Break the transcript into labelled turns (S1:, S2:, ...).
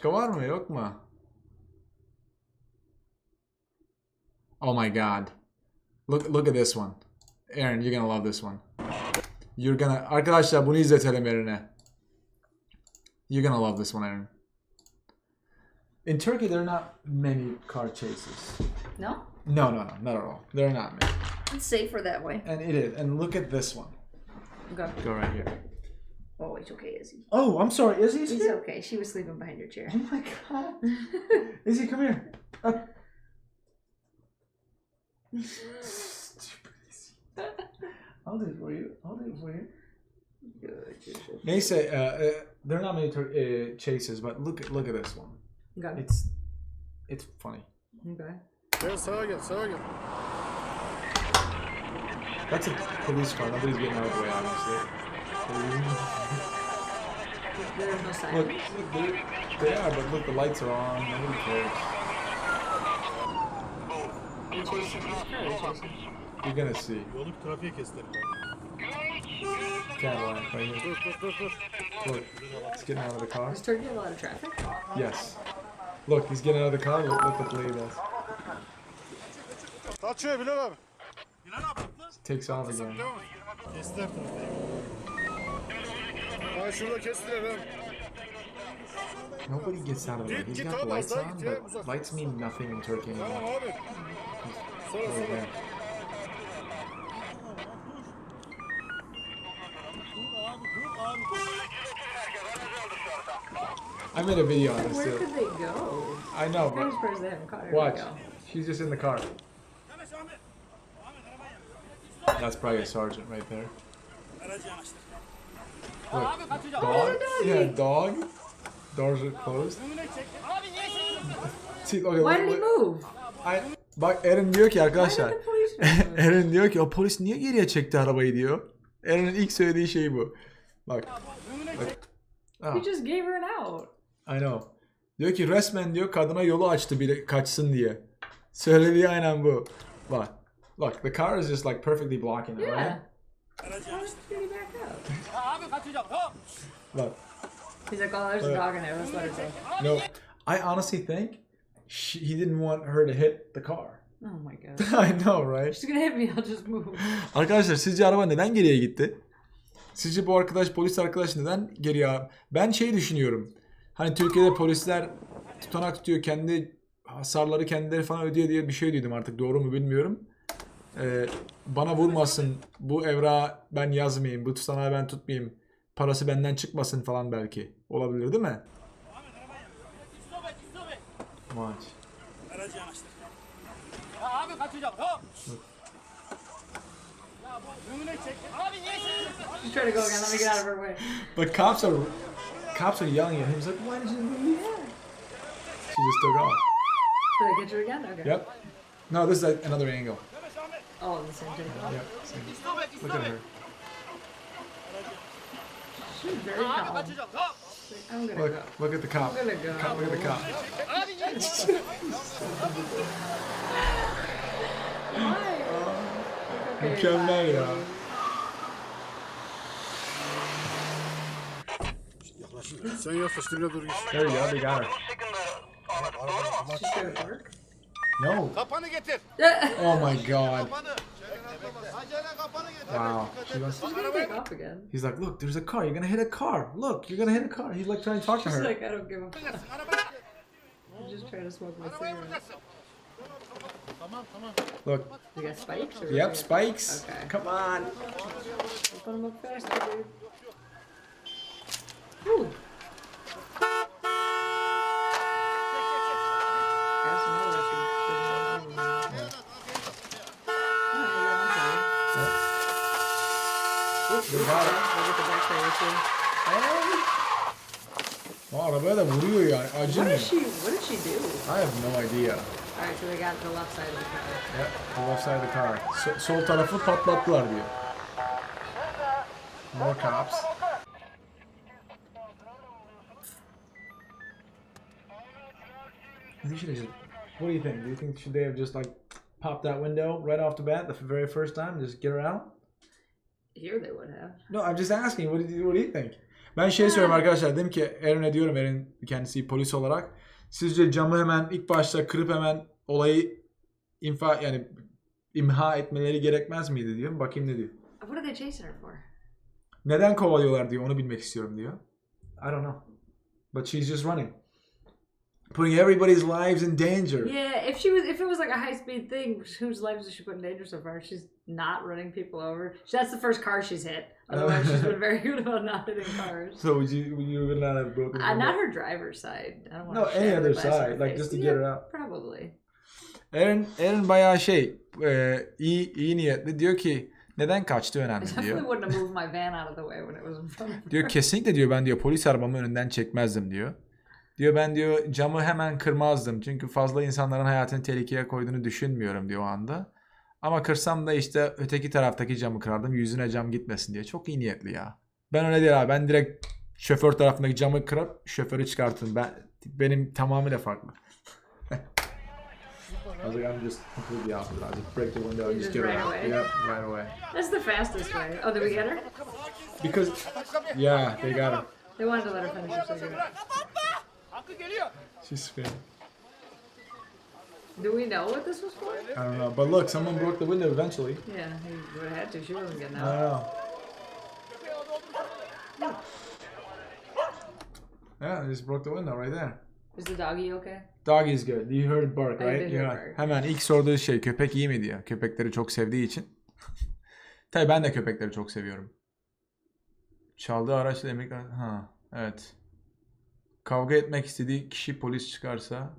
S1: Başka var mı yok mu? Oh my god. Look look at this one. Aaron, you're gonna love this one. You're gonna Arkadaşlar bunu izletelim Aaron'e. You're gonna love this one, Aaron. In Turkey there are not many car chases.
S2: No?
S1: No, no, no, not at all. There are not many.
S2: It's safer that way.
S1: And it is. And look at this one.
S2: Okay.
S1: Go right here.
S2: Oh, it's okay, Izzy.
S1: Oh, I'm sorry. Izzy's
S2: He's
S1: here.
S2: okay. She was sleeping behind your chair.
S1: Oh my god. Izzy, come here. Up. Stupid Izzy. I'll do it for you. I'll do it for you.
S2: Good, good, good.
S1: Neyse, uh, uh, there are not many tur- uh, chases, but look at look at this one.
S2: Okay.
S1: It's it's funny.
S2: Okay.
S3: Gel sağa gel sağa gel.
S1: That's a police car. Nobody's getting out of the way, obviously.
S2: There's
S1: Look, look they, they are, but look, the lights are on. Nobody cares.
S2: You're chasing. He's probably.
S1: You're gonna see.
S3: Yolu trafiğe kestiler.
S1: Cadillac right here. Look, he's getting out of the car.
S2: Does Turkey a lot of traffic?
S1: Yes. Look, he's getting out of the car. Look, look what Lee does.
S3: Kaçıyor Bilal abi.
S1: Takes off again.
S3: Kestiler trafiği. Ha şurada kestiler ha.
S1: Nobody gets out of the way. He's got the lights on, but lights mean nothing in Turkey
S3: Tamam
S1: anymore.
S3: abi. Sonra sonra.
S1: I made a video on this
S2: Where
S1: too.
S2: could they go?
S1: I know, but
S2: surprised they haven't caught her.
S1: watch. She's just in the car. That's probably a sergeant right there. Look, dog. Yeah, dog. Doors are closed. See, okay,
S2: Why did he
S1: look.
S2: move?
S1: I, bak Eren diyor ki arkadaşlar. Eren diyor ki o polis niye geriye çekti arabayı diyor. Eren'in ilk söylediği şey bu. Bak. Bak. Ah,
S2: He just gave her an out.
S1: I know. Diyor ki resmen diyor kadına yolu açtı bile kaçsın diye. Söylediği aynen bu. Bak. Look, the car is just like perfectly blocking it,
S2: Yeah.
S1: right? Look.
S2: He's like, oh, there's a dog in there. Let's let her go.
S1: No, I honestly think she, he didn't want her to hit the car.
S2: Oh my god.
S1: I know, right?
S2: She's gonna hit me. I'll just move.
S1: Arkadaşlar sizce araba neden geriye gitti? Sizce bu arkadaş polis arkadaş neden geriye? Ben şey düşünüyorum. Hani Türkiye'de polisler tutanak tutuyor kendi hasarları kendileri falan ödüyor diye bir şey duydum artık doğru mu bilmiyorum. Ee, bana vurmasın bu evra ben yazmayayım bu tutanağı ben tutmayayım parası benden çıkmasın falan belki olabilir değil mi? Maç.
S4: Abi kaçacak. Hop. Ya bu önüne çek. Abi niye çekiyorsun?
S2: Just try to go again. Let me get out of her way.
S1: But cops are cops are yelling at him. He's like, why did you leave? She just took off.
S2: Did I get you again? Okay.
S1: Yep. No, this is another angle.
S2: Oh, in the same take.
S1: Yep. same.
S4: Stop et,
S1: Look at her.
S2: She's very calm. I'm gonna
S1: Look,
S2: go.
S1: look at the cop.
S2: I'm gonna go.
S1: Cop, look at the cop.
S4: Abi niye
S2: Why? Okay,
S1: Mükemmel
S2: bye.
S1: ya.
S3: Yaklaşın. Sen yaklaş dibine dur.
S1: There you go. They got her.
S2: She's gonna work.
S1: No.
S3: Kapanı getir.
S1: Oh my god.
S3: Kapanı. Acele kapanı getir.
S1: Wow. She wants,
S2: She's gonna take off again.
S1: he's like, look, there's a car. You're gonna hit a car. Look, you're gonna hit a car. He's like trying to talk to
S2: She's
S1: her.
S2: like, I don't give a fuck. I'm just trying to smoke my cigarette.
S3: vuracaksın. Tamam tamam.
S1: Look.
S2: You got spikes? Or
S1: Yep, spikes.
S2: Okay.
S1: Come on.
S2: Open them up faster, dude. Ooh. Got some more
S1: O arabaya da vuruyor yani.
S2: What
S1: Acımıyor.
S2: did she? What did she do?
S1: I have no idea.
S2: All right, so they got the left side of the car.
S1: Yep, the left side of the car. So- sol tarafı patlattılar diyor. More cops. Should have just- What do you think? Do you think should they have just like popped that window right off the bat the very first time, just get her out?
S2: Here they would have.
S1: No, I'm just asking. What do you What do you think? Ben şey söylüyorum arkadaşlar. Dedim ki Aaron'e diyorum Aaron kendisi polis olarak. Sizce camı hemen ilk başta kırıp hemen olayı infa yani imha etmeleri gerekmez miydi diyor. Bakayım ne diyor.
S2: What are they chasing her for?
S1: Neden kovalıyorlar diyor. Onu bilmek istiyorum diyor. I don't know. But she's just running. Putting everybody's lives in danger.
S2: Yeah, if she was, if it was like a high speed thing, whose lives does she put in danger so far? She's not running people over. That's the first car she's hit. Otherwise, she's been very good about not hitting cars.
S1: So would you would you would not have broken?
S2: Uh, not her driver's side. I don't want
S1: No,
S2: to
S1: any other
S2: glass in her
S1: side, like
S2: face.
S1: just to
S2: Yeah,
S1: get her out.
S2: Probably.
S1: Aaron, Aaron bayağı şey e, iyi iyi niyetli diyor ki neden kaçtı
S2: I
S1: önemli
S2: definitely
S1: diyor.
S2: wouldn't have moved my van out of the way when it was in front of
S1: Diyor kesinlikle diyor ben diyor polis arabamı önünden çekmezdim diyor. Diyor ben diyor camı hemen kırmazdım. Çünkü fazla insanların hayatını tehlikeye koyduğunu düşünmüyorum diyor o anda. Ama kırsam da işte öteki taraftaki camı kırardım. Yüzüne cam gitmesin diye. Çok iyi niyetli ya. Ben öyle değil abi. Ben direkt şoför tarafındaki camı kırıp şoförü çıkartırım. Ben benim tamamıyla farklı. I was like, I'm just completely opposite. I just break the window and just
S2: just
S1: get her
S2: right
S1: out.
S2: away?
S1: Yep, right away.
S2: That's the fastest way. Oh, did we get her?
S1: Because, yeah, they got her.
S2: They wanted to let her finish her cigarette.
S4: Hakkı geliyor.
S1: She's screaming.
S2: Do we know what this was for?
S1: I don't know. But look, someone broke the window eventually.
S2: Yeah, he would have had to. She wasn't getting
S1: I
S2: out.
S1: don't know. Yeah, they just broke the window right there.
S2: Is the doggy okay?
S1: Dog is good. You heard it bark,
S2: I
S1: right?
S2: did hear
S1: Yeah.
S2: bark.
S1: Hemen ilk sorduğu şey köpek iyi mi diyor. Köpekleri çok sevdiği için. Tabii ben de köpekleri çok seviyorum. Çaldığı araçla emekler... Ha, evet. Kavga etmek istediği kişi polis çıkarsa